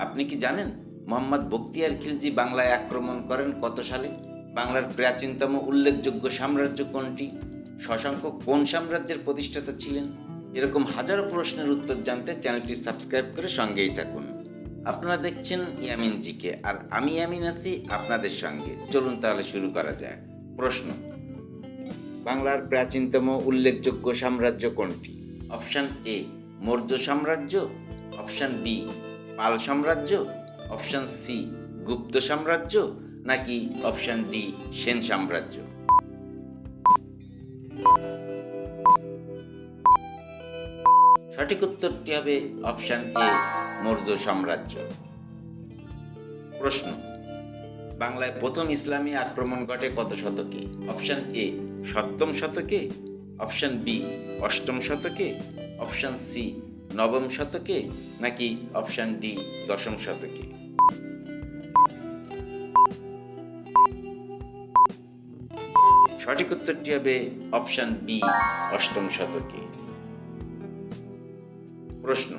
আপনি কি জানেন মোহাম্মদ বখতিয়ার খিলজি বাংলায় আক্রমণ করেন কত সালে? বাংলার প্রাচীনতম উল্লেখযোগ্য সাম্রাজ্য কোনটি? শশাঙ্ক কোন সাম্রাজ্যের প্রতিষ্ঠাতা ছিলেন? এরকম হাজারো প্রশ্নের উত্তর জানতে চ্যানেলটি সাবস্ক্রাইব করে সঙ্গেই থাকুন। আপনারা দেখছেন ইয়ামিন জিকে, আর আমি ইয়ামিন আছি আপনাদের সঙ্গে। চলুন তাহলে শুরু করা যাক। প্রশ্ন, বাংলার প্রাচীনতম উল্লেখযোগ্য সাম্রাজ্য কোনটি? অপশান এ, মৌর্য সাম্রাজ্য। অপশান বি পাল সাম্রাজ্য অপশান সি গুপ্ত সাম্রাজ্য, নাকি অপশান ডি সেন সাম্রাজ্য? সঠিক উত্তরটি হবে অপশান এ মৌর্য সাম্রাজ্য। প্রশ্ন, বাংলায় প্রথম ইসলামী আক্রমণ ঘটে কত শতকে? অপশান এ সপ্তম শতকে অপশান বি অষ্টম শতকে অপশান সি নবম শতকে নাকি অপশান ডি দশম শতকে? সঠিক উত্তরটি হবে অপশান বি অষ্টম শতকে। প্রশ্ন,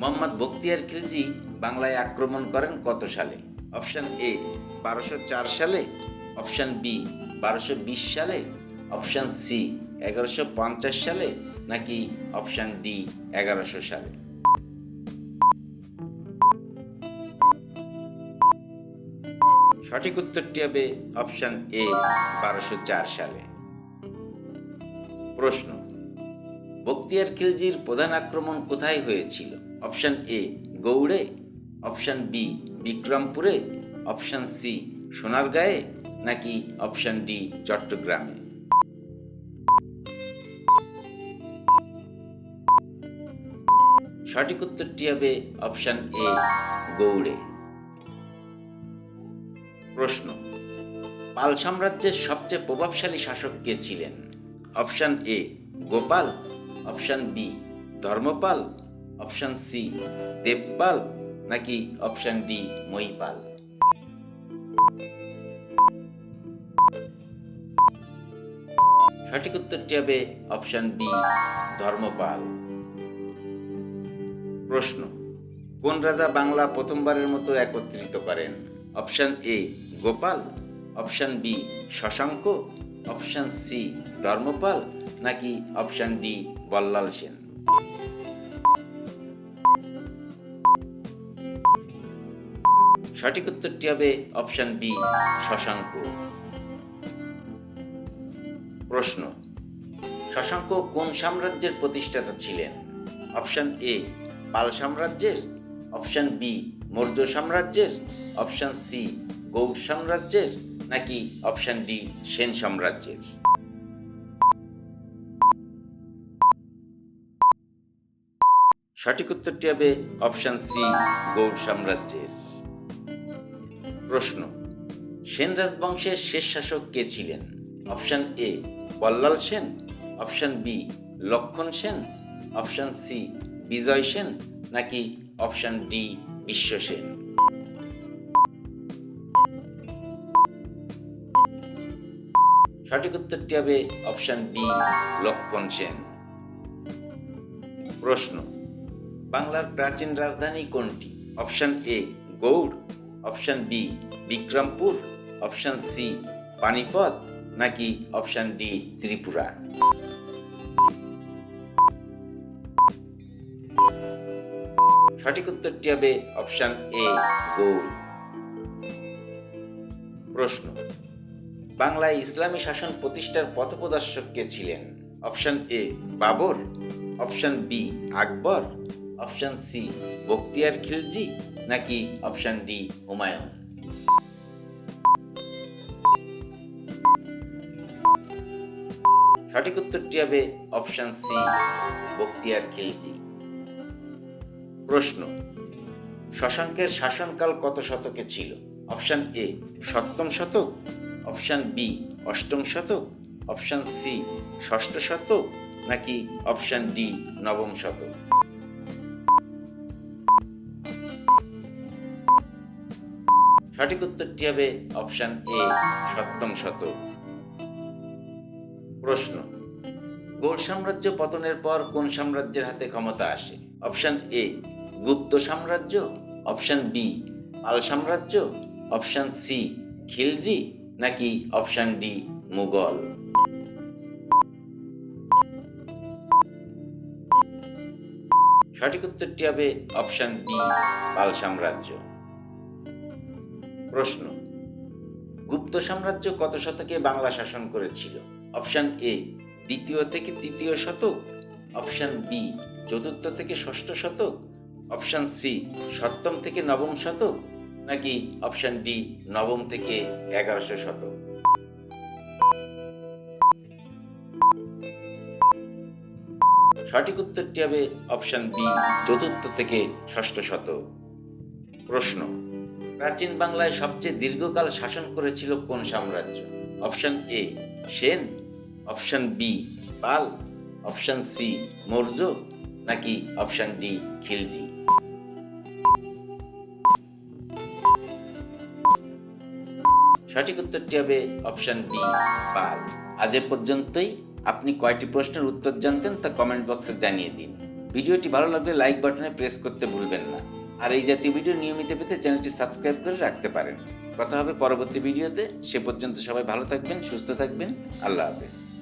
মোহাম্মদ বখতিয়ার খিলজি বাংলায় আক্রমণ করেন কত সালে? অপশান এ বারোশো চার সালে, অপশান বি বারোশো বিশ সালে, অপশান সি এগারোশো পঞ্চাশ সালে নাকি অপশান ডি এগারোশো সালে? সঠিক উত্তরটি হবে অপশান এ বারোশো চার সালে। প্রশ্ন, বক্তিয়ার খিলজির প্রধান আক্রমণ কোথায় হয়েছিল? অপশান এ গৌড়ে অপশান বি বিক্রমপুরে অপশান সি সোনারগাঁয়ে, নাকি অপশান ডি চট্টগ্রামে? সঠিক উত্তরটি হবে অপশান এ, গৌড়ে। প্রশ্ন, পাল সাম্রাজ্যের সবচেয়ে প্রভাবশালী শাসক কে ছিলেন? Option A, Gopal, option B, Dharmapal, option C, Devapal, নাকি অপশান ডি, মহিপাল? সঠিক উত্তরটি হবে অপশান বি, ধর্মপাল। প্রশ্ন, কোন রাজা বাংলা প্রথমবারের মতো একত্রিত করেন? Option A, Gopal. Option B, Shashanka. Option C, Dharmapal. নাকি অপশান ডি, বল্লাল সেন? সঠিক উত্তরটি হবে অপশান বি, শশাঙ্ক। প্রশ্ন, শশাঙ্ক কোন সাম্রাজ্যের প্রতিষ্ঠাতা ছিলেন? অপশান এ পাল সাম্রাজ্যের অপশান বি মৌর্য সাম্রাজ্যের অপশান সি গৌড় সাম্রাজ্যের, নাকি অপশান ডি সেন সাম্রাজ্যের? সঠিক উত্তরটি হবে অপশান সি গৌড় সাম্রাজ্যের। প্রশ্ন, সেন রাজবংশের শেষ শাসক কে ছিলেন? Option A Ballal Sen option B Lakshman Sen option C Vijay Sen নাকি অপশান ডি বিশ্ব সেন? সঠিক উত্তরটি হবে অপশান বি লক্ষণ সেন। প্রশ্ন, বাংলার প্রাচীন রাজধানী কোনটি? Option A Gaur, option B Bikrampur, option C Panipat, নাকি অপশান ডি ত্রিপুরা? সঠিক উত্তরটি হবে অপশান এ গৌড় প্রশ্ন, বাংলায় ইসলামী শাসন প্রতিষ্ঠার পথপ্রদর্শক কে ছিলেন? Option A, Babur. Option B, Akbar. Option C, Bakhtiyar Khilji. নাকি অপশান ডি, হুমায়ুন? সঠিক উত্তরটি হবে অপশান সি, বক্তিয়ার খিলজি। প্রশ্ন, শশাঙ্কের শাসনকাল কত শতকে ছিল? অপশান এ, সপ্তম শতক। অপশান বি, অষ্টম শতক। অপশান সি, ষষ্ঠ শতক। নাকি অপশান ডি, নবম শতক? সঠিক উত্তরটি হবে অপশান এ, সপ্তম শতক। প্রশ্ন, গোল সাম্রাজ্য পতনের পর কোন সাম্রাজ্যের হাতে ক্ষমতা আসে? অপশান এ গুপ্ত সাম্রাজ্য অপশন বি পাল সাম্রাজ্য অপশন সি খিলজি, নাকি অপশন ডি মুঘল সঠিক উত্তরটি হবে অপশন বি পাল সাম্রাজ্য। প্রশ্ন, গুপ্ত সাম্রাজ্য কত শতকে বাংলা শাসন করেছিল? অপশন এ দ্বিতীয় থেকে তৃতীয় শতক অপশন বি চতুর্থ থেকে ষষ্ঠ শতক অপশন সি, সপ্তম থেকে নবম শতক? নাকি অপশন ডি, নবম থেকে এগারোশো শতক? সঠিক উত্তরটি হবে অপশন বি, চতুর্থ থেকে ষষ্ঠ শতক। প্রশ্ন, প্রাচীন বাংলায় সবচেয়ে দীর্ঘকাল শাসন করেছিল কোন সাম্রাজ্য? Option A, Sen, option B, Pal, option C, Maurya নাকি অপশন ডি, খিলজি? সঠিক উত্তরটি হবে অপশন বি পাল। আজ এ পর্যন্তই। আপনি কয়টি প্রশ্নের উত্তর জানতেন তা কমেন্ট বক্সে জানিয়ে দিন। ভিডিওটি ভালো লাগলে লাইক বাটনে প্রেস করতে ভুলবেন না। আর এই জাতীয় ভিডিও নিয়মিত পেতে চ্যানেলটি সাবস্ক্রাইব করে রাখতে পারেন। কথা হবে পরবর্তী ভিডিওতে। সে পর্যন্ত সবাই ভালো থাকবেন, সুস্থ থাকবেন। আল্লাহ হাফেজ।